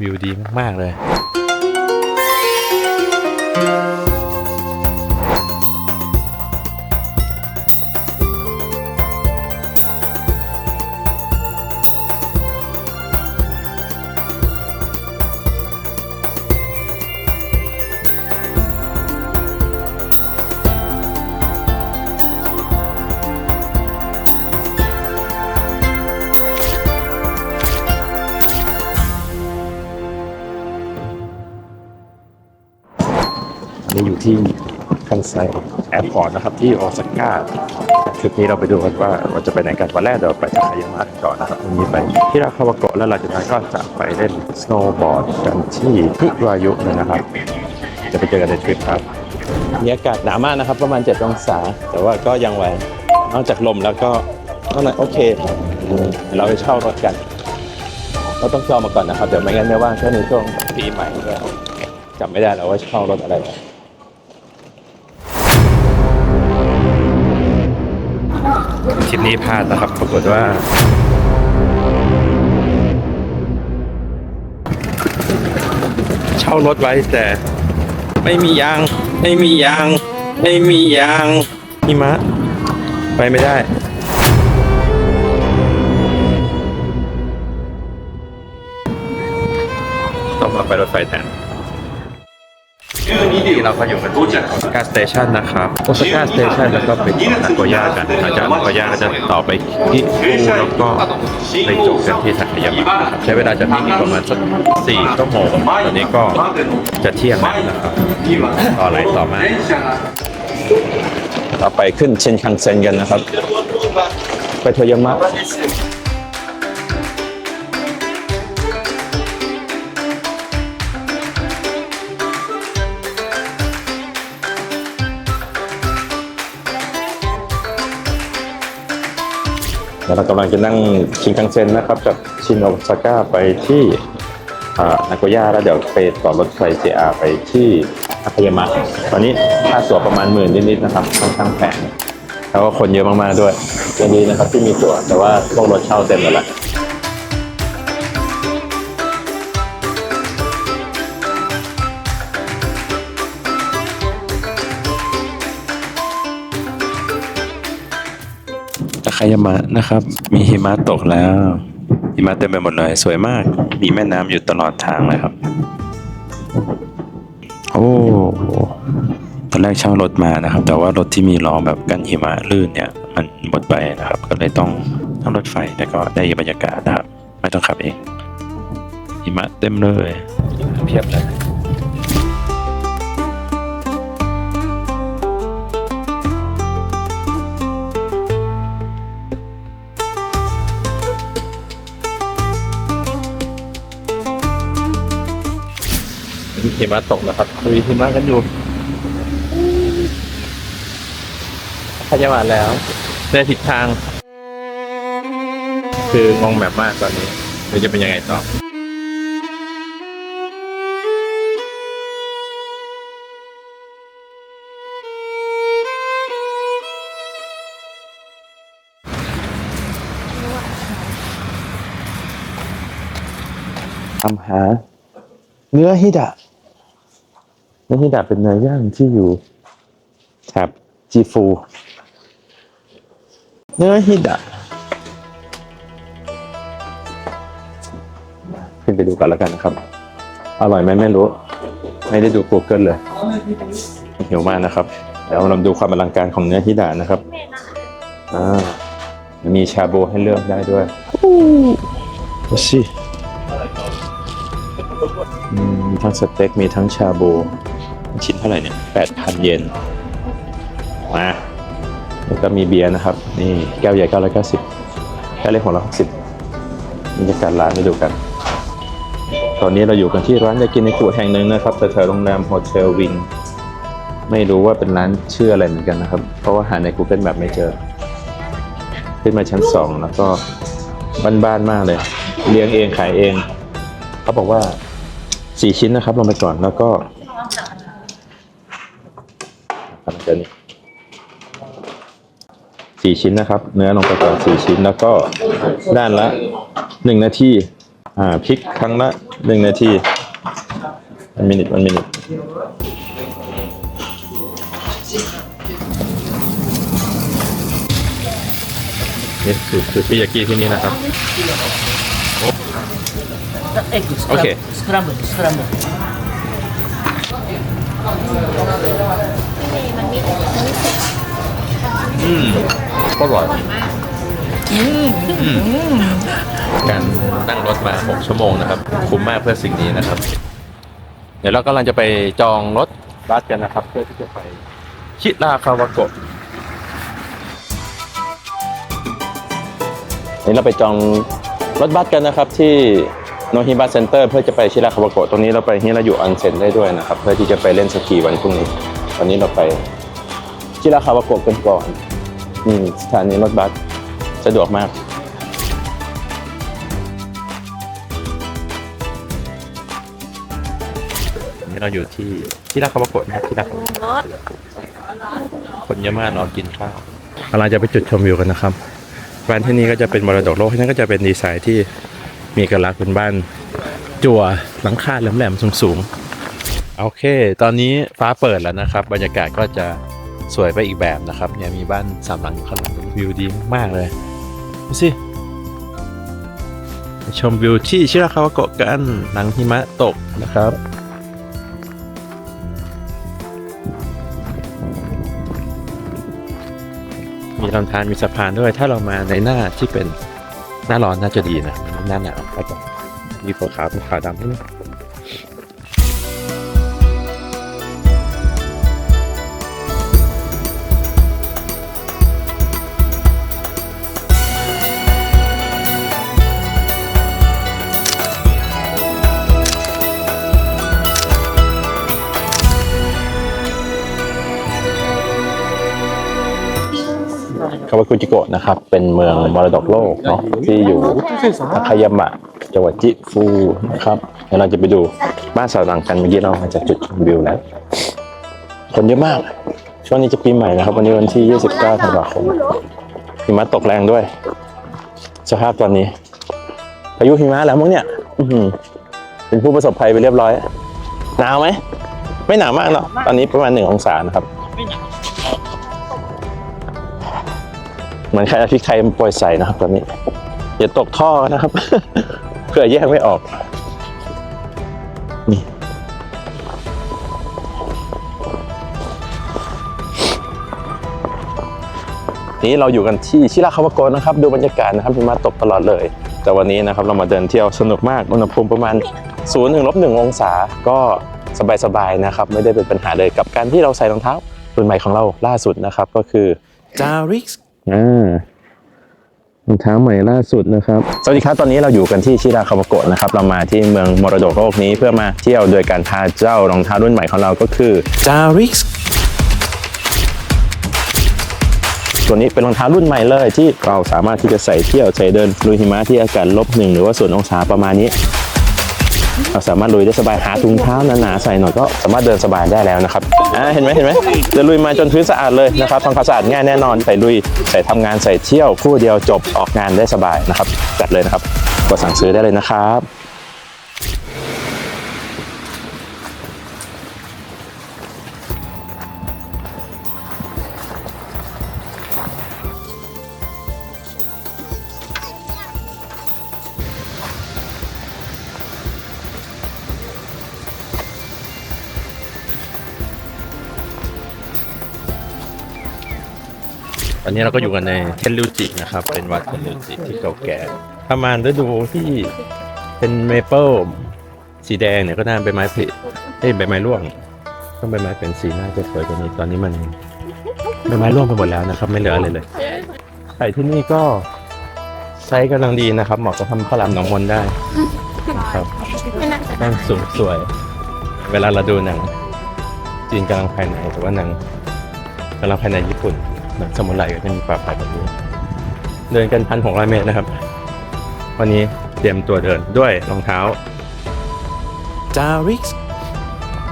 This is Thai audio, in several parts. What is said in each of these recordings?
วิวดีมาก ๆ เลย ที่คันไซแอร์พอร์ตนะครับที่โอซาก้าทริปนี้เราไปดูกันว่าเราจะไปไหนกันวันแรกเดี๋ยวไปทาคายามะก่อนนะครับวันนี้ไปที่ราคาวาโกะแล้วหลังจากนั้นก็จะไปเล่นสโนว์บอร์ดกันที่ฮิรายุเลยนะครับ จะไปเจอกันในทริปครับมีอากาศหนาวมากนะครับ ประมาณ 7 องศา แต่ว่าก็ยังไหวนอกจากลมแล้วก็นอกนั้นโอเคเราไปเช่ารถกันเราต้องจองมาก่อนนะครับ เดี๋ยวไม่งั้นไม่ว่างแค่ในช่วงปีใหม่ก็จำไม่ได้แล้วว่าเช่ารถอะไร ทริปนี้พลาดนะครับ ปรากฏว่า เช่ารถไว้แต่ไม่มียาง ไม่มียาง ไม่มียางหิมะ ไปไม่ได้ต้องมาไปรถไฟแทน ที่เราก็อยู่กันที่โอซาก้าสเตชันนะครับโอซาก้าสเตชันแล้วก็ไปต่อนาโกย่ากันหลังจากนาโกย่าก็จะต่อไปที่ฟูแล้วก็ไปจบกันที่ทาคายามะครับใช้เวลาจากที่นี่ประมาณสักสี่ชั่วโมงตอนนี้ก็จะเที่ยงแล้วนะครับต่ออะไรต่อมาเราไปขึ้นเชนคังเซ็นกันนะครับ ไปโทยามะ แล้วเรากำลังจะนั่งชินคังเซ็นนะครับจากชินโอซาก้าไปที่อานาโกย่าแล้วเดี๋ยวไปต่อรถไฟ JR ไปที่ทาคายามะตอนนี้ค่าตั๋วประมาณหมื่นนิดๆนะครับค่อนข้างแพงแล้วก็คนเยอะมากๆด้วยยังดีนะครับที่มีตั๋วแต่ว่าพวกรถเช่าเต็มหมดแล้ว คายามะนะครับ มีหิมะตกแล้ว หิมะเต็มไปหมดเลย สวยมาก มีแม่น้ำอยู่ตลอดทางเลยครับ โอ้ตอนแรกเช่ารถมานะครับ แต่ว่ารถที่มีล้อแบบกันหิมะลื่นเนี่ย มันหมดไปนะครับ ก็เลยต้องนั่งรถไฟแต่ก็ได้บรรยากาศนะครับ ไม่ต้องขับเอง หิมะเต็มเลยเพียบเลย หิมะตกนะครับคุยหิมะกันอยู่ขยามะแล้วได้ทิศทาง คืองงแบบมากตอนนี้เดี๋ยวจะเป็นยังไงต่อทำหา เนื้อฮิดะ นื้อฮิดะเป็นเนื้อย่างที่อยู่แถบจีฟู เนื้อฮิดะขึ้นไปดูกันแล้วกันนะครับ อร่อยไหมไม่รู้ ไม่ได้ดู Google เลยหิวมากนะครับ เดี๋ยวเราดูความอลังการของเนื้อฮิดะนะครับอ่ามีชาโบให้เลือกได้ด้วยดูสิอืมมีทั้งสเต็กมีทั้งชาโบ ชิ้นเท่าไหร่เนี่ยแปดพันเยนมาแล้วก็มีเบียร์นะครับ นี่แก้วใหญ่เก้าร้อยเก้าสิบแก้วเล็กของเราหกสิบบรรยากาศร้านไปดูกัน ตอนนี้เราอยู่กันที่ร้านยากินิคุแห่งหนึ่งนะครับแถวโรงแรมโฮเทลวิงไม่รู้ว่าเป็นร้านชื่ออะไรเหมือนกันนะครับ เพราะว่าหาใน Google Map ไม่เจอ ขึ้นมาชั้นสองแล้วก็บ้านๆมากเลย เลี้ยงเองขายเอง เขาบอกว่าสี่ชิ้นนะครับลงไปก่อนแล้วก็ทำเจนี้ สี่ชิ้นนะครับ เนื้อลงไปก่อนสี่ชิ้นแล้วก็ด้านละหนึ่งนาทีอ่าพลิกครั้งละหนึ่งนาทีมันมินิมันมินินี่สูตสูตรปิยากิที่นี่นะครับ โอเค scramble scramble อืมก็อร่อยการนั่งรถมา 6 ชั่วโมงนะครับ คุ้มมากเพื่อสิ่งนี้นะครับ เดี๋ยวเรากำลังจะไปจองรถบัสกันนะครับ เพื่อที่จะไปชิราคาวาโกะนี่เราไปจองรถบัสกันนะครับ ที่โนฮิบะเซ็นเตอร์เพื่อจะไปชิราคาวาโกะตรงนี้เราไปฮิรายุอันเซ็นได้ด้วยนะครับ เพื่อที่จะไปเล่นสกีวันพรุ่งนี้ ตอนนี้เราไปชิราคาวาโกะกันก่อน อืมสถานีรถบัสสะดวกมาก นี่เราอยู่ที่ที่ราคาวาโกะนะครับที่ราคาวาโกคนเยอะมากรอกินข้าวกำลังจะไปจุดชมวิวกันนะครับบ้านที่นี่ก็จะเป็นมรดกโลกที่นั่นก็จะเป็นดีไซน์ที่มีกลักษณ์เป็นบ้าน จั่วหลังคาแหลมๆสูงๆโอเค ตอนนี้ฟ้าเปิดแล้วนะครับ บรรยากาศก็จะ สวยไปอีกแบบนะครับเนี่ยมีบ้านสามหลังอยู่ข้างหลังวิวดีมากๆเลยดูสิชมวิวที่ชิราคาวาโกะกันหลังหิมะตกนะครับมีลำธารมีสะพานด้วย ถ้าเรามาในหน้าที่เป็นหน้าร้อนน่าจะดีนะหน้าหนาวก็จะมีขาวขาวเป็นขาวดำ คาวากุจิโกะนะครับ เป็นเมืองมรดกโลกเนาะที่อยู่ทาคายามะจังหวัดจิฟูนะครับเดี๋ยวเราจะไปดูบ้านสาวหลังกันเมื่อกี้เรามาจากจุดชมวิวแล้วคนเยอะมาก ช่วงนี้จะปีใหม่นะครับ วันนี้วันที่ 29ธันวาคมหิมะตกแรงด้วย สภาพตอนนี้พายุหิมะแล้วมั้งเนี่ยอื้อหือเป็นผู้ประสบภัยไปเรียบร้อย หนาวไหม ไม่หนาวมากเนาะตอนนี้ประมาณหนึ่งองศานะครับ เหมือนใครเอาพริกไทยมาโปรยใส่นะครับตอนนี้อย่าตกท่อนะครับ เพื่อแยกไม่ออกนี่นี่เราอยู่กันที่ชิราคาวโกะนะครับ ดูบรรยากาศนะครับหิมะตกตลอดเลย แต่วันนี้นะครับเรามาเดินเที่ยวสนุกมาก อุณหภูมิประมาณ0ถึงลบหนึ่งองศา ก็สบายๆนะครับ ไม่ได้เป็นปัญหาเลยกับการที่เราใส่รองเท้ารุ่นใหม่ของเราล่าสุดนะครับ ก็คือ Jarix อ่ารองเท้าใหม่ล่าสุดนะครับ สวัสดีครับ ตอนนี้เราอยู่กันที่ชิราคาวาโกะนะครับ เรามาที่เมืองมรดกโลกนี้เพื่อมาเที่ยวโดยการพาเจ้ารองเท้ารุ่นใหม่ของเราก็คือ Jarix ตัวนี้เป็นรองเท้ารุ่นใหม่เลยที่เราสามารถที่จะใส่เที่ยวใส่เดินลุยหิมะที่อากาศลบหนึ่งหรือว่าศูนย์องศาประมาณนี้ เราสามารถลุยได้สบายหาถุงเท้าหนาๆใส่หน่อยก็สามารถเดินสบายได้แล้วนะครับอ่าเห็นไหมเห็นไหมเดินลุยมาจนพื้นสะอาดเลยนะครับทำความสะอาดง่ายแน่นอนใส่ลุย ใส่ทำงานใส่เที่ยวคู่เดียวจบออกงานได้สบายนะครับจัดเลยนะครับกดสั่งซื้อได้เลยนะครับ ตอนนี้เราก็อยู่กันในเทนริวจินะครับ เป็นวัดเทนริวจิที่เก่าแก่ประมาณฤดูที่เป็นเมเปิลสีแดงเนี่ยก็น่าเป็นไม้ผลิเอ้ยใบไม้ร่วง ต้องใบไม้เป็นสีน่าจะสวยกว่านี้ตอนนี้มันใบไม้ร่วงไปหมดแล้วนะครับ ไม่เหลืออะไรเลยไข่ที่นี่ก็ไซส์กำลังดีนะครับเหมาะกับทำข้าวหลามหนองมนได้ครับนั่งสูงสวย เวลาเราดูหนังจีนกำลังภายในหรือว่าหนังกำลังภายในญี่ปุ่น หนัสมุนไพรก็จะมีป่าไผ่แบบนี้ เดินกันพันหกร้อยเมตรนะครับ วันนี้เตรียมตัวเดินด้วยรองเท้าจาริก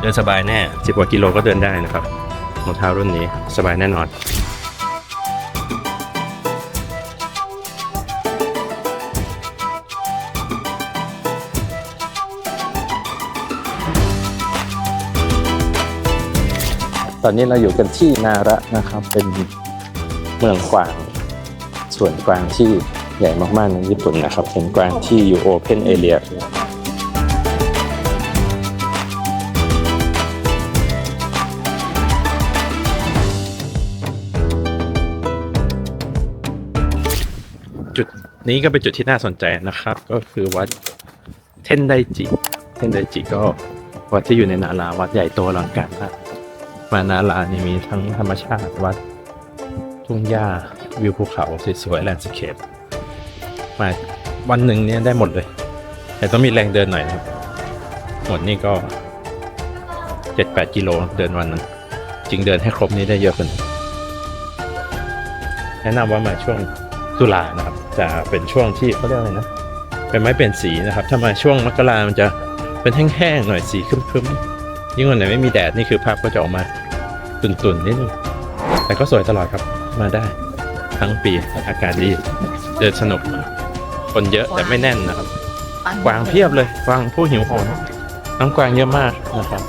เดินสบายแน่สิบกว่ากิโลก็เดินได้นะครับรองเท้ารุ่นนี้สบายแน่นอนตอนนี้เราอยู่กันที่นาระนะครับ เป็น เมืองกวาง ส่วนกวางที่ใหญ่มากๆในญี่ปุ่นนะครับ เป็นกวางที่อยู่โอเพนเอเรียจุดนี้ก็เป็นจุดที่น่าสนใจนะครับ ก็คือวัดเทนไดจิ เทนไดจิก็วัดที่อยู่ในนาราวัดใหญ่โตอลังการมากมานารานี่มีทั้งธรรมชาติวัด ทุ่งหญ้าวิวภูเขาสวยๆแลนด์สเคปมาวันหนึ่งเนี่ยได้หมดเลย แต่ต้องมีแรงเดินหน่อยนะครับ หมดนี่ก็เจ็ดแปดกิโลเดินวันหนึงจริงเดินให้ครบนี้ได้เยอะกว่านี้แนะนำว่ามาช่วงตุลานะครับ จะเป็นช่วงที่เขาเรียกอะไรนะเป็นไม้เปลี่ยนสีนะครับ ถ้ามาช่วงมกรามันจะเป็นแห้งๆหน่อยสีครึ้มๆยิ่งวันไหนไม่มีแดดนี่คือภาพก็จะออกมาตุ่นๆนิดนึงแต่ก็สวยตลอดครับ มาได้ ทั้งปีอากาศดีเดินสนุก คนเยอะแต่ไม่แน่นนะครับ กวางเพียบเลยกวางผู้หิวโหยน้องกวางเยอะมากนะครับ